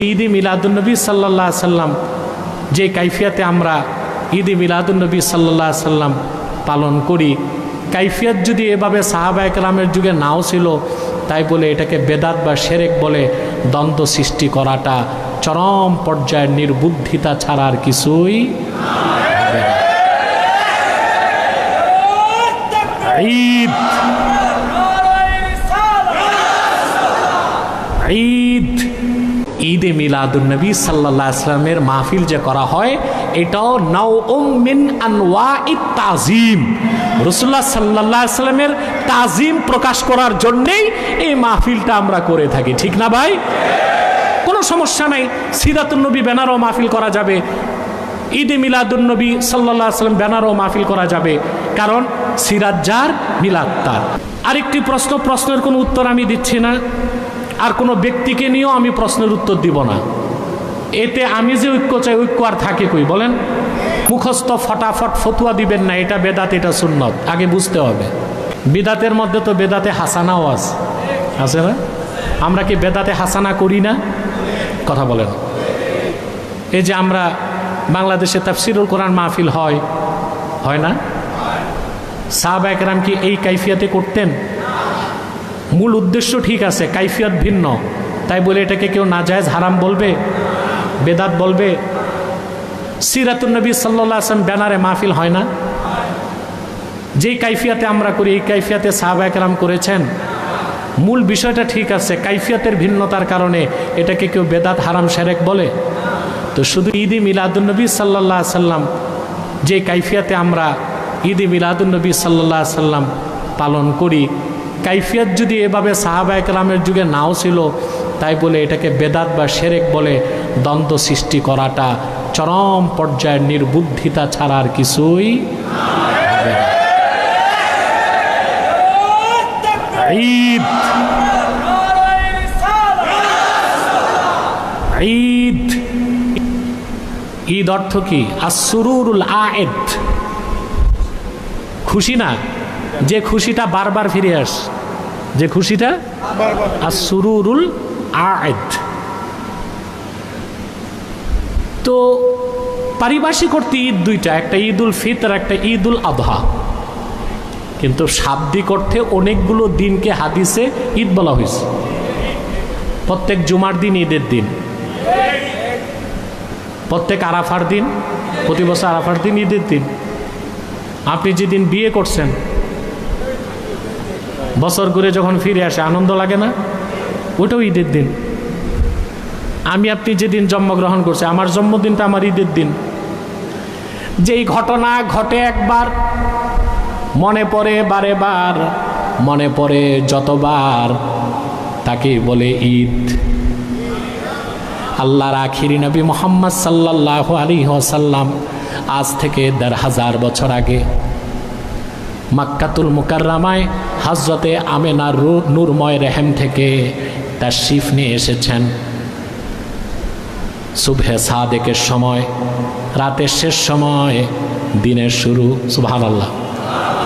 ঈদে মিলাদুলনবী সাল্লাহ সাল্লাম যে কাইফিয়াতে আমরা ঈদে মিলাদুলনবী সাল্লাহ সাল্লাম পালন করি কাইফিয়াত যদি এভাবে সাহাবা একরামের যুগে নাও ছিল তাই বলে এটাকে বেদাত বা সেরেক বলে দ্বন্দ্ব সৃষ্টি করাটা চরম পর্যায়ের নির্বুদ্ধিতা ছাড়া আর কিছুই ঈদ। ঈদ। ঈদে মিলাদুন্নবী সাল্লাহ আসলামের মাহফিল যে করা হয়, এটাও নাও মিন আনওয়া তাজিম রসুল্লাহ সাল্লাহ আসলামের তাজিম প্রকাশ করার জন্যেই এই মাহফিলটা আমরা করে থাকি। ঠিক না ভাই? কোনো সমস্যা নাই। সিরাতুন্নবী ব্যানারও মাহফিল করা যাবে। ঈদে মিলাদুন্নবী সাল্লাহ আসলাম ব্যানারও মাহফিল করা যাবে। কারণ সিরাত যার, মিলাদ তার। আরেকটি প্রশ্ন, প্রশ্নের কোনো উত্তর আমি দিচ্ছি না। আর কোনো ব্যক্তিকে নিয়েও আমি প্রশ্নের উত্তর দিব না। এতে আমি যে ঐক্য চাই, ঐক্য আর থাকে কই, বলেন? মুখস্থ ফটাফট ফতুয়া দিবেন না, এটা বেদাত, এটা সুন্নত। আগে বুঝতে হবে। বেদাতের মধ্যে তো বেদাতে হাসানাও আছে আছে না? আমরা কি বেদাতে হাসানা করি না? কথা বলেন। এই যে আমরা বাংলাদেশে তাফসিরুল কোরআন মাহফিল হয় হয় না? সাহাবা একরাম কি এই কাইফিয়াতে করতেন? মূল উদ্দেশ্য ঠিক আছে, কাইফিয়াত ভিন্ন। তাই বলে এটাকে কেউ না নাজায়জ, হারাম বলবে, বেদাত বলবে। সিরাতুন্নবী সাল্লাহ আসলাম ব্যানারে মাহফিল হয় না। যেই কাইফিয়াতে আমরা করি, এই কাইফিয়াতে সাহাবা একরাম করেছেন। মূল বিষয়টা ঠিক আছে, কাইফিয়াতের ভিন্নতার কারণে এটাকে কেউ বেদাত, হারাম, সেরেক বলে। তো শুধু ঈদে মিলাদুন্নবী সাল্লাহ সাল্লাম যে কাইফিয়াতে আমরা ঈদে মিলাদুন্নবী সাল্লাহ সাল্লাম পালন করি কাইফিয়াত যদি এভাবে সাহাবা একরামের যুগে নাও ছিল, তাই বলে এটাকে বেদাত বা সেরেক বলে দ্বন্দ্ব সৃষ্টি করাটা চরম পর্যায়ের নির্বুদ্ধিতা ছাড়া আর কিছুই। ঈদ। ঈদ। ঈদ অর্থ কি? আসুরুল আয়েদ। খুশি না? যে খুশিটা বারবার ফিরে আস, যে খুশিটা আসুরুল আয়েদ তো পারিভাষিক অর্থে ঈদ দুইটা, একটা ঈদ উল ফিতর, একটা ঈদ উল আবহা কিন্তু শাব্দিক অর্থে অনেকগুলো দিনকে হাদিসে ঈদ বলা হয়েছে। প্রত্যেক জুমার দিন ঈদের দিন। প্রত্যেক আরাফার দিন, প্রতি বছর আরাফার দিন ঈদের দিন। আপনি যেদিন বিয়ে করছেন বছর ঘুরে যখন ফিরে আসে, আনন্দ লাগে না? ওটাও ঈদের দিন। আমি আপনি যেদিন জন্মগ্রহণ করছে, আমার জন্মদিনটা আমার ঈদের দিন। যেই ঘটনা ঘটে একবার, মনে পড়ে বারে বার মনে পড়ে যতবার, তাকে বলে ঈদ। আল্লাহর আখিরি নবী মোহাম্মদ সাল্লাহ আলী ওসাল্লাম আজ থেকে দেড় হাজার বছর আগে মাক্কাতুল মুকাররামায় হজরতে আমেনার রু- নূরময় রেহেম থেকে তার শিফ নিয়ে এসেছেন। সুবহে সাদেকের সময়, রাতের শেষ সময়, দিনের শুরু সুবহান আল্লাহ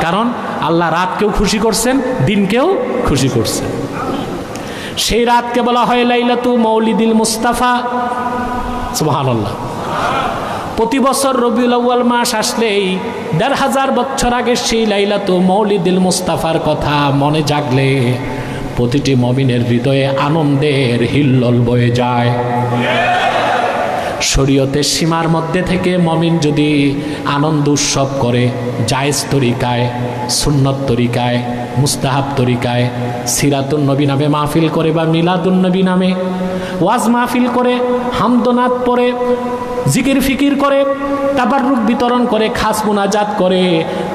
কারণ আল্লাহ রাতকেও খুশি করছেন দিনকেও খুশি করছেন। সেই রাতকে বলা হয় লাইলাতু মৌলিদিল মুস্তাফা সুবহান আল্লাহ প্রতি বছর রবিউল আউ্য়াল মাস আসলেই দেড় হাজার বছর আগে সেই লাইলা লাইলাতু মৌলিদিল মুস্তাফার কথা মনে জাগলে। প্রতিটি মমিনের হৃদয়ে আনন্দের হিল্লল বয়ে যায়। শরীয়তের সীমার মধ্যে থেকে মমিন যদি আনন্দ উৎসব করে, জায়েজ তরিকায়, সুন্নত তরিকায়, মুস্তাহাব তরিকায়, সিরাতুন নবী নামে মাহফিল করে বা মিলাদুন নবী নামে ওয়াজ মাহফিল করে হামদনাথ পরে জিকির ফিকির করে, তাবাররুক বিতরণ করে, খাস মুনাজাত করে,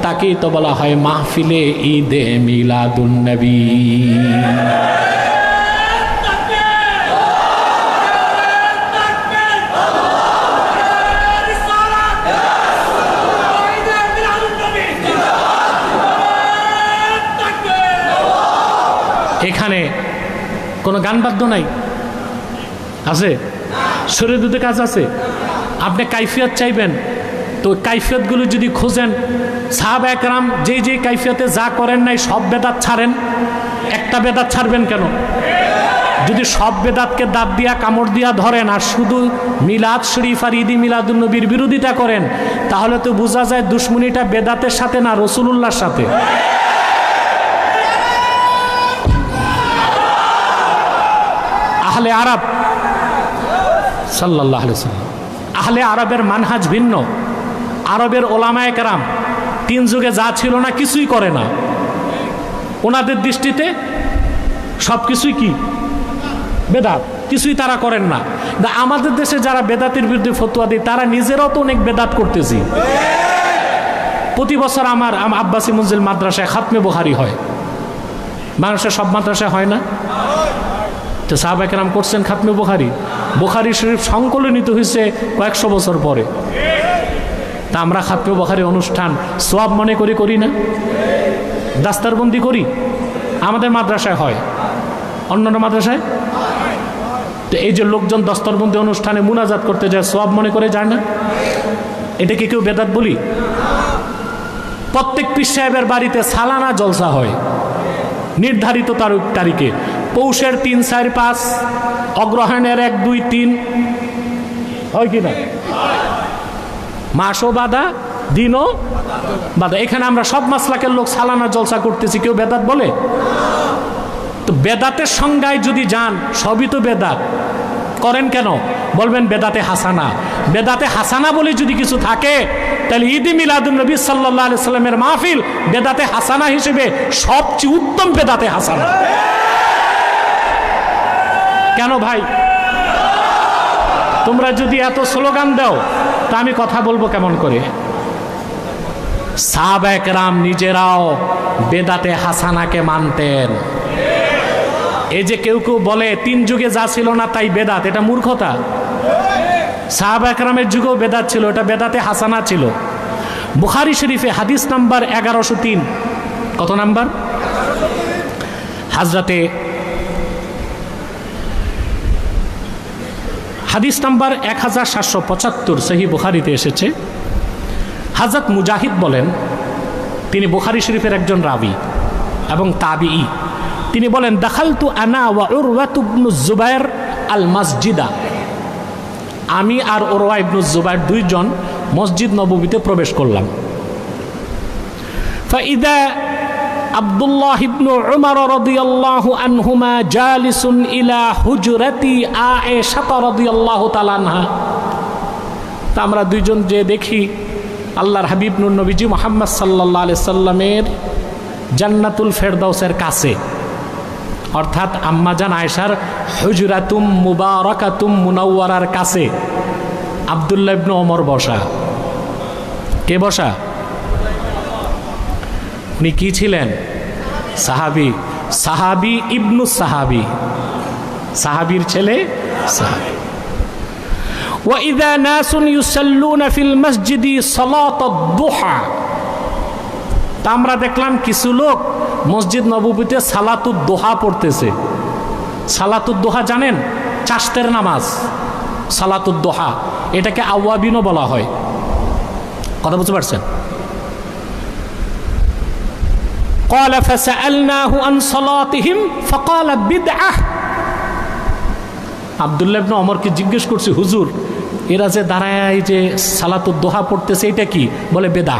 তাকেই তো বলা হয় মাহফিলে ঈদে মিলাদুন নবী। এখানে কোনো গান বাদ্য নাই? আছে? শরীর দুটো কাজ আছে? আপনি কাইফিয়ত চাইবেন? তো কাইফিয়তগুলো যদি খোঁজেন, সাহাব একরাম যেই যেই কাইফিয়তে যা করেন নাই, সব বেদাত ছাড়েন। একটা বেদাত ছাড়বেন কেন? যদি সব বেদাতকে দাঁত দিয়া, কামড় দিয়া ধরেন আর শুধু মিলাদ শরীফ আর ঈদি মিলাদুন্নবীর বিরোধিতা করেন, তাহলে তো বোঝা যায় দুশ্মনীটা বেদাতের সাথে না রসুলুল্লাহর সাথে। আহলে আরব সাল্লাহ সাল্লাম আহলে আরবের মানহাজ ভিন্ন। আরবের ওলামায় কারাম তিন যুগে যা ছিল না কিছুই করে না। ওনাদের দৃষ্টিতে সব কিছুই কি? বেদাত। কিছুই তারা করেন না। আমাদের দেশে যারা বেদাতের বিরুদ্ধে ফতুয়া দেয়, তারা নিজেরাও তো অনেক বেদাত করতেছি। প্রতি বছর আমার আম- আব্বাসি মঞ্জিল মাদ্রাসায় খাতমে বোহারি হয়। মানুষের সব মাদ্রাসায় হয় না? তো সাহাবাকেরাম করছেন খাতমে বোখারি। বোখারি শরীফ সংকলনিত হয়েছে কয়েকশো বছর পরে। তা আমরা খাতমে বোখারি অনুষ্ঠান সোয়াব মনে করি করি না? দাস্তারবন্দি করি? আমাদের মাদ্রাসায় হয়। অন্যান্য মাদ্রাসায়? তো এই যে লোকজন দস্তরবন্দি অনুষ্ঠানে মুনাজাত করতে যায়, সোয়াব মনে করে যায় না? এটা কি কেউ বেদাত বলি? প্রত্যেক পীর সাহেবের বাড়িতে সালানা জলসা হয়। নির্ধারিত তারিখ তারিখে। পৌষের তিন, চার, পাঁচ, অগ্রহায়ণের এক, দুই, তিন। হয় কি না? মাসও বাধা, দিনও বাধা। এখানে আমরা সব মাসলাকের লোক সালানা জলসা করতেছি, কেউ বেদাত বলে? তো বেদাতের সংজ্ঞায় যদি যান, সবই তো বেদাত। করেন কেন? বলবেন বেদাতে হাসানা। বেদাতে হাসানা বলে যদি কিছু থাকে, তাহলে ঈদ মিলাদুল নবী সাল্লাহ আলি সাল্লামের মাহফিল বেদাতে হাসানা হিসেবে সবচেয়ে উত্তম বেদাতে হাসানা। কেন ভাই? তোমরা যদি এত স্লোগান দাও, তা আমি কথা বলব কেমন করে? সাহাবায়করাম নিজেরাও বেদাতে হাসানাকে মানতেন। এই যে কেউ কেউ বলে, তিন যুগে যা ছিল না তাই বেদাত, এটা মূর্খতা। সাহাবা একরামের যুগেও বেদাত ছিল, এটা বেদাতে হাসানা ছিল। বুখারি শরীফে হাদিস নাম্বার এগারোশো তিন। কত নাম্বার? হাজরাতে হাদিস নাম্বার এক হাজার সাতশো পঁচাত্তর, সহি বুখারিতে এসেছে। হাজরত মুজাহিদ বলেন, তিনি বুখারি শরীফের একজন রাবি এবং তাবি তিনি বলেন, দাখালতু আনা ওয়া উরওয়াতুবনু জুবাইর আল মসজিদা আমি আর ওরওয়া ইবনু জুবাইর দুইজন মসজিদ নববীতে প্রবেশ করলাম। ফাইদা আব্দুল্লাহ ইবনু উমর রাদিয়াল্লাহু আনহুমা জালিসুন ইলা হুজরাতি আয়েশা রাদিয়াল্লাহু তাআলা আনহা। তা আমরা দুইজন যে দেখি, আল্লাহর হাবিব নুর নবীজি মোহাম্মদ সাল্লাহ আলি সাল্লামের জান্নাতুল ফেরদাউসের কাছে। অর্থাৎ আম্মাজান আয়সার হুজরাতুম মুবারকাতুম মুনাওয়ারার কাছে। আবদুল্লাহ ইবনু ওমর বসা। কে বসা? উনি কি ছিলেন সাহাবি সাহাবি ইবনু সাহাবি সাহাবির ছেলে সাহাবি وإذا ناس يصلون في المسجد صلاة الضحى তা আমরা দেখলাম কিছু লোক মসজিদ নববীতে সালাতুদ দোহা পড়তেছে সালাতুদ দোহা জানেন চাষতের নামাজ সালাতুদ দোহা এটাকে আওয়াবিনও বলা হয় কথা বুঝতে পারছেন قال فسألناه عن صلاتهم فقال بدعة আবদুল্লাহ ইবনে অমরকে জিজ্ঞেস করছি হুজুর এরা যে দাঁড়ায় যে সালাতুদ দোহা পড়তেছে এটা কি বলে বেদা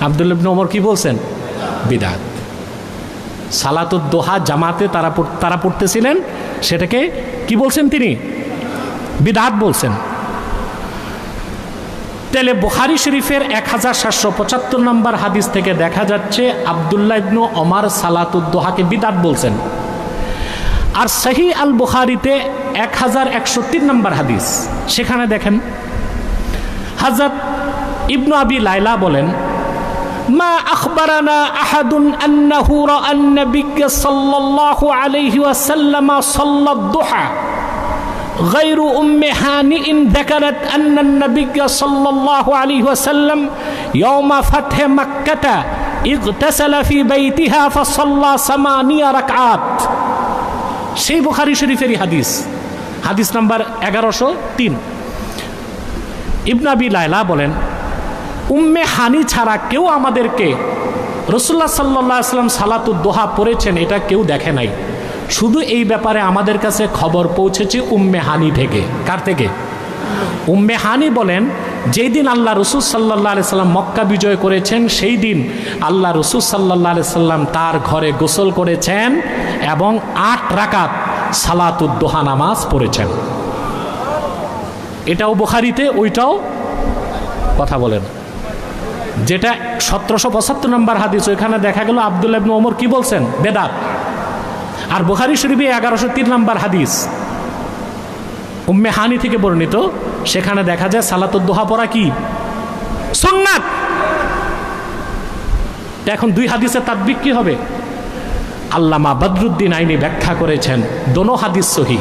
আবদুল্লাহ ইবনে ওমর কি বলছেন বিদাত সালাতুদ দোহা জামাতে তারা পড়- তারা পড়তেছিলেন সেটাকে কি বলছেন তিনি বিদাত বলছেন তাহলে বুখারি শরীফের এক হাজার সাতশো পঁচাত্তর নম্বর হাদিস থেকে দেখা যাচ্ছে আবদুল্লা ইবনু অমার সালাতুদ্দোহাকে বিদাত বলছেন। আর সাহি আল বুখারিতে এক হাজার একশো তিন নম্বর হাদিস। সেখানে দেখেন হাজরত ইবনু আবি লাইলা বলেন, মা আখবরানা আহাদুন আন্নাহু রা সাল্লাল্লাহু আলাইহি ওয়াসাল্লাম সাল্লাদ غير أم هانئ ذكرت أن النبي صلى الله عليه وسلم يوم فتح مكة اغتسل في بيتها فصلى ثمانية ركعات সেই বুখারি শরীফেরই হাদিস হাদিস নাম্বার এগারোশো তিন ইবনাবি লায়লা বলেন উম্মে হানি ছাড়া কেউ আমাদেরকে রসুল্লাহ সাল্লাহ আসলাম সালাতুদ দোহা পড়েছেন এটা কেউ দেখে নাই শুধু এই ব্যাপারে আমাদের কাছে খবর পৌঁছেছে উম্মে হানি থেকে। কার থেকে? উম্মে হানি বলেন, যেই দিন আল্লাহ রসুল সাল্লাহ আলি সাল্লাম মক্কা বিজয় করেছেন, সেই দিন আল্লাহ রসুল সাল্লাহ আলি সাল্লাম তার ঘরে গোসল করেছেন এবং আট রাকাত সালাতুদ্দোহা নামাজ পড়েছেন। এটাও বুখারিতে, ওইটাও কথা বলেন। যেটা সতেরোশো পঁচাত্তর নম্বর হাদিস, ওইখানে দেখা গেল আবদুল্লাহ ইবনু ওমর কি বলছেন? বেদাত। আর বোহারি শরীফে এগারোশো তিন নম্বর হাদিস। উম্মে হানি থেকে বর্ণিত, সেখানে দেখা যায় সালাতুদ্দোহা পড়া কি? সোননাথ এখন দুই হাদিসের তাত্বিক কি হবে? আল্লামা বদরুদ্দিন আইনি ব্যাখ্যা করেছেন, দোনো হাদিস সহি।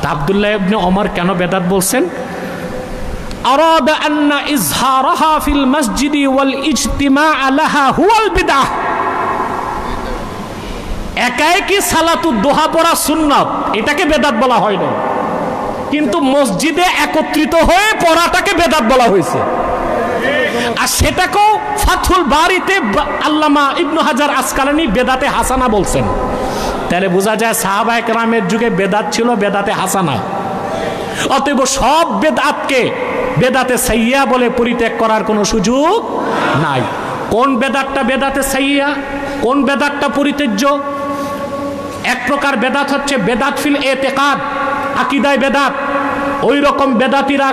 তা আবদুল্লাহ অমর কেন বেদাত বলছেন? আরাদা আন্না ইজহারাহা ফিল মসজিদি ওয়াল ইজতিমা আলাহা হুয়াল বিদাহ একাই কি সালাতু দোহা পড়া সুন্নত? এটাকে বেদাত বলা হয় না। কিন্তু মসজিদে একত্রিত হয়ে পড়াটাকে বেদাত বলা হয়েছে। আর সেটাকেও ফাথুল বাড়িতে আল্লামা ইবনু হাজার আসকালানি বেদাতে হাসানা বলছেন। তাহলে বোঝা যায় সাহাবা একরামের যুগে বেদাত ছিল, বেদাতে হাসানা। অতএব সব বেদাতকে বেদাতে সাইয়া বলে পরিত্যাগ করার কোনো সুযোগ নাই। কোন বেদাতটা বেদাতে সাইয়া, কোন বেদাতটা পরিত্যাজ্য? প্রকার বেদাত হচ্ছে বেদাত ফিল এ এতেকাদ, আকিদায় বেদাত। ওই রকম বেদাতিরা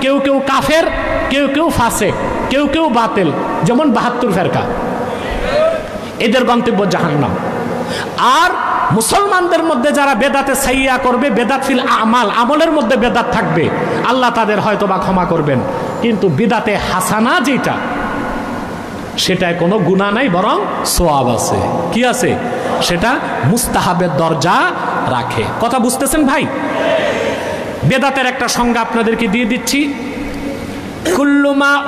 কেউ কেউ কাফের, কেউ কেউ ফাঁসে কেউ কেউ বাতেল, যেমন বাহাত্তর ফেরকা। এদের গন্তব্য জাহান্নাম। আর মুসলমানদের মধ্যে যারা বেদাতে সাইয়া করবে, বেদাত ফিল আমাল, আমলের মধ্যে বেদাত থাকবে, আল্লাহ তাদের হয়তো বা ক্ষমা করবেন। কিন্তু বিদাতে হাসানা যেটা সেটায় কোনো গুণা নাই, বরং সোয়াব আছে। কি আছে? সেটা মুস্তাহাবের দরজা রাখে। কথা বুঝতেছেন ভাই? বেদাতের একটা সংজ্ঞা আপনাদেরকে দিয়ে দিচ্ছি। কুল্লুমা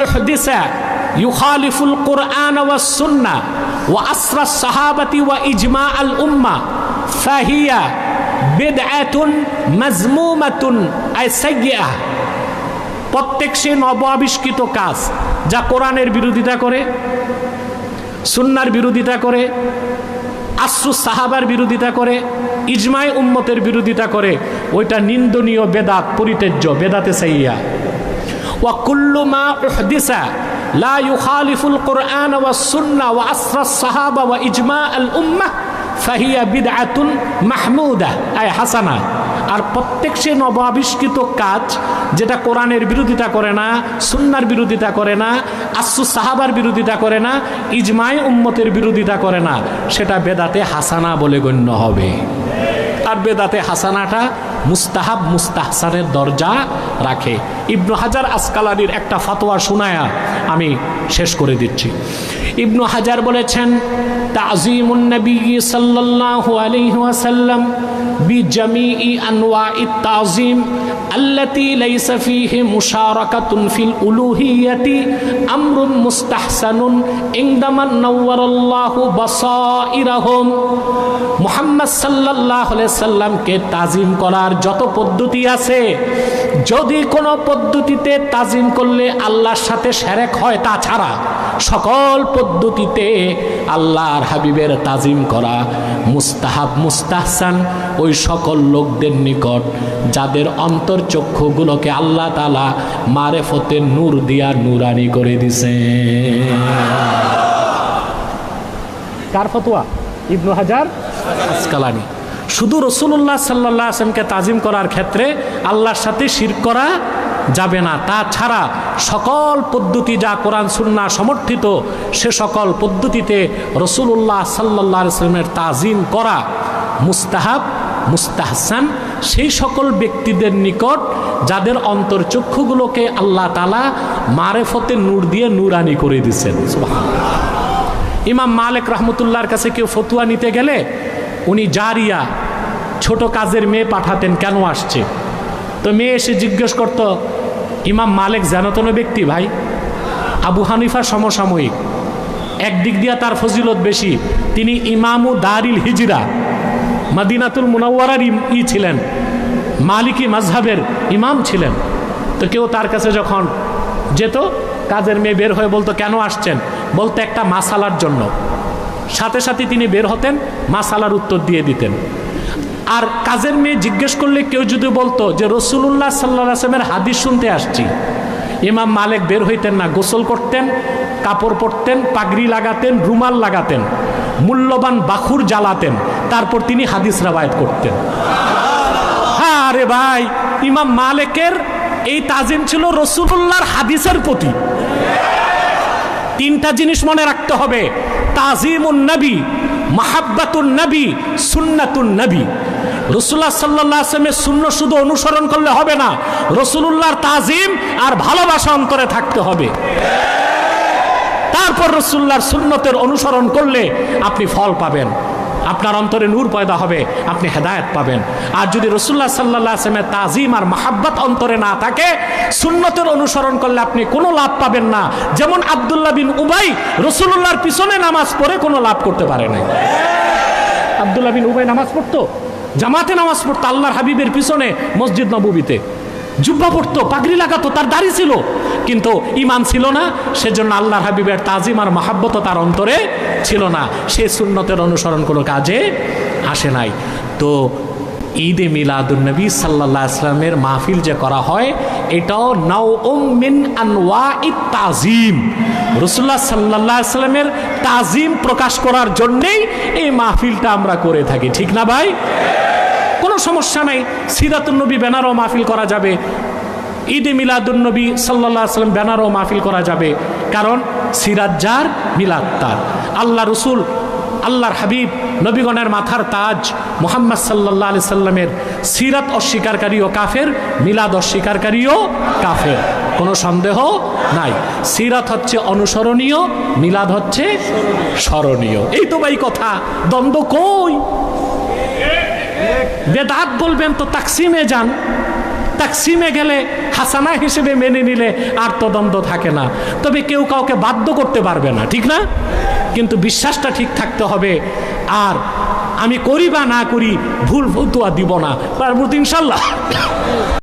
কোরআন ওয়া আসরা ওয়া ইজমা আল উম্মা ফাহিয়া আই প্রত্যেক সে নব আবিষ্কৃত কাজ, যা কোরআনের বিরোধিতা করে, সুন্নার বিরোধিতা করে আশ্রু সাহাবার বিরোধিতা করে, ইজমায় উম্মতের বিরোধিতা করে, ওইটা নিন্দনীয় বেদাত, পরিত্যাজ্য, বেদাতে সাইয়া ওয়া কুল্লু মা উহদিসা, লা ইউখালিফুল কোরআন ওয়া সুন্নাহ ওয়া সাহাবা ওয়া ইজমা আল মাহমুদা। আয় হাসানা। আর প্রত্যেক সে নব আবিষ্কৃত কাজ যেটা কোরআনের বিরোধিতা করে না, সুন্নার বিরোধিতা করে না, আসু সাহাবার বিরোধিতা করে না ইজমাই উম্মতের বিরোধিতা করে না, সেটা বেদাতে হাসানা বলে গণ্য হবে। আর বেদাতে হাসানাটা মুস্তাহাব মুস্তাহসানের দরজা রাখে। ইবনু হাজার আসকালানির একটা ফাতোয়া শোনায়া আমি শেষ করে দিচ্ছি। ইবনু হাজার বলেছেন তাজিমুন্নবী সাল্লাহ আলহিহাসাল্লাম বিজামিই আনওয়া তাজিম আল্লাতি লাইসা ফিহি মুশারাকাতুন ফিল উলুহিয়াতি আমরুন মুস্তাহসানুন ইংদামান নাওয়ারাল্লাহু বাসাইরাহুম মুহাম্মদ সাল্লাল্লাহু আলাইহি সাল্লামকে তাজিম করার যত পদ্ধতি আছে, যদি কোনো পদ্ধতিতে তাজিম করলে আল্লাহর সাথে সেরেক হয় তা ছাড়া সকল পদ্ধতিতে আল্লাহর হাবিবের তাজিম করা মুস্তাহাব, মুস্তাহসান ওই সকল লোকদের নিকট, যাদের অন্তর্চক্ষুগুলোকে আল্লাহ তালা মারেফতে নূর দিয়া নুরানি করে দিছে। কার ফতোয়া? ইবনু হাজার? আসকালানি। শুধু রসুল্লাহ সাল্লাহ আসলামকে তাজিম করার ক্ষেত্রে আল্লাহর সাথে শির করা যাবে না। তাছাড়া সকল পদ্ধতি যা কোরআন সুন্না সমর্থিত, সে সকল পদ্ধতিতে রসুল্লাহ সাল্লাহ আসলামের তাজিম করা মুস্তাহাব, মুস্তাহসান, সেই সকল ব্যক্তিদের নিকট যাদের অন্তর্চক্ষুগুলোকে আল্লাহ তালা মারেফতে নূর দিয়ে নুরানি করে দিচ্ছেন ইমাম মালিক রহমতুল্লাহর কাছে কেউ ফতুয়া নিতে গেলে উনি জারিয়া ছোট কাজের মেয়ে পাঠাতেন, কেন আসছে? তো মেয়ে এসে জিজ্ঞেস করত, ইমাম মালিক জানতন ব্যক্তি ভাই? আবু হানিফা সমসাময়িক। একদিক দিয়া তার ফজিলত বেশি, তিনি ইমামু দারিল হিজরা, মাদিনাতুল মুনাওয়ারার ই ছিলেন, মালিকি মাজহাবের ইমাম ছিলেন। তো কেউ তার কাছে যখন যেত, কাজের মেয়ে বের হয়ে বলতো, কেন আসছেন? বলতে একটা মাসালার জন্য। সাথে সাথে তিনি বের হতেন, মাসালার উত্তর দিয়ে দিতেন। আর কাজের মেয়ে জিজ্ঞেস করলে কেউ যদি বলতো যে রসুল্লাহ সাল্লাহ আসলামের হাদিস শুনতে আসছি। ইমাম মালিক বের হইতেন না, গোসল করতেন, কাপড় পরতেন, পাগড়ি লাগাতেন, রুমাল লাগাতেন, মূল্যবান বাখুর জ্বালাতেন, তারপর তিনি হাদিস রাবায়ত করতেন। হ্যাঁ আরে ভাই, ইমাম মালিকের এই তাজিম ছিল রসুল্লাহর হাদিসের প্রতি। তিনটা জিনিস মনে রাখতে হবে, তাজিমুন নবী মাহাব্বাতুন নবী, সুন্নাতুন নবী। রসুল্লাহ সাল্লাহ আসলামের শূন্য শুধু অনুসরণ করলে হবে না, রসুলুল্লাহর তাজিম আর ভালোবাসা অন্তরে থাকতে হবে। তারপর রসুল্লাহর সুন্নতের অনুসরণ করলে আপনি ফল পাবেন। আপনার অন্তরে নূর পয়দা হবে, আপনি হেদায়েত পাবেন। আর যদি রসুল্লাহ সাল্লাহ আসলামের তাজিম আর মাহাব্বাত অন্তরে না থাকে, সুন্নতের অনুসরণ করলে আপনি কোনো লাভ পাবেন না। যেমন আবদুল্লাহ বিন উবাই রসুল্লাহর পিছনে নামাজ পড়ে কোনো লাভ করতে পারে নাই। আবদুল্লাহ বিন উবাই নামাজ পড়তো, জামাতে নামাজ পড়তো, আল্লাহর হাবিবের পিছনে মসজিদ নবীতে জুব্বা পড়তো, পাগড়ি লাগাতো, তার দাড়ি ছিল। কিন্তু ইমান ছিল না, সেজন্য আল্লাহর হাবিবের তাজিম আর মাহাব্বত তার অন্তরে ছিল না। সে সুন্নতের অনুসরণ কোনো কাজে আসে নাই। তো ঈদে মিলাদুলনবী সাল্লাহ আসলামের মাহফিল যে করা হয়, এটাও নাও মিন আনওয়া তাজিম। রসুল্লাহ সাল্লাহ আসলামের তাজিম প্রকাশ করার জন্যেই এই মাহফিলটা আমরা করে থাকি। ঠিক না ভাই? কোনো সমস্যা নাই সিরাতুন্নবী ব্যানারও মাহফিল করা যাবে। ঈদে মিলাদুন্নবী সাল্লাহ আসলাম ব্যানারও মাহফিল করা যাবে। কারণ সিরাত যার, মিলাদ তার। আল্লাহ রসুল, আল্লাহর হাবিব, নবীগণের মাথার তাজ মোহাম্মদ সাল্লাহ আলি সাল্লামের সিরাত ও কাফের, মিলাদ অস্বীকারীও কাফের। কোনো সন্দেহ নাই। সিরাত হচ্ছে অনুসরণীয়, মিলাদ হচ্ছে স্মরণীয়। এই তো ভাই কথা, দ্বন্দ্ব কই? বেদাত বলবেন তো তাকসিমে যান। তাকসিমে গেলে হাসানা হিসেবে মেনে নিলে আর তদন্ত থাকে না। তবে কেউ কাউকে বাধ্য করতে পারবে না, ঠিক না? কিন্তু বিশ্বাসটা ঠিক থাকতে হবে। আর আমি করি বা না করি, ভুল ভুতুয়া দিব না। পারব ইনশাল্লাহ।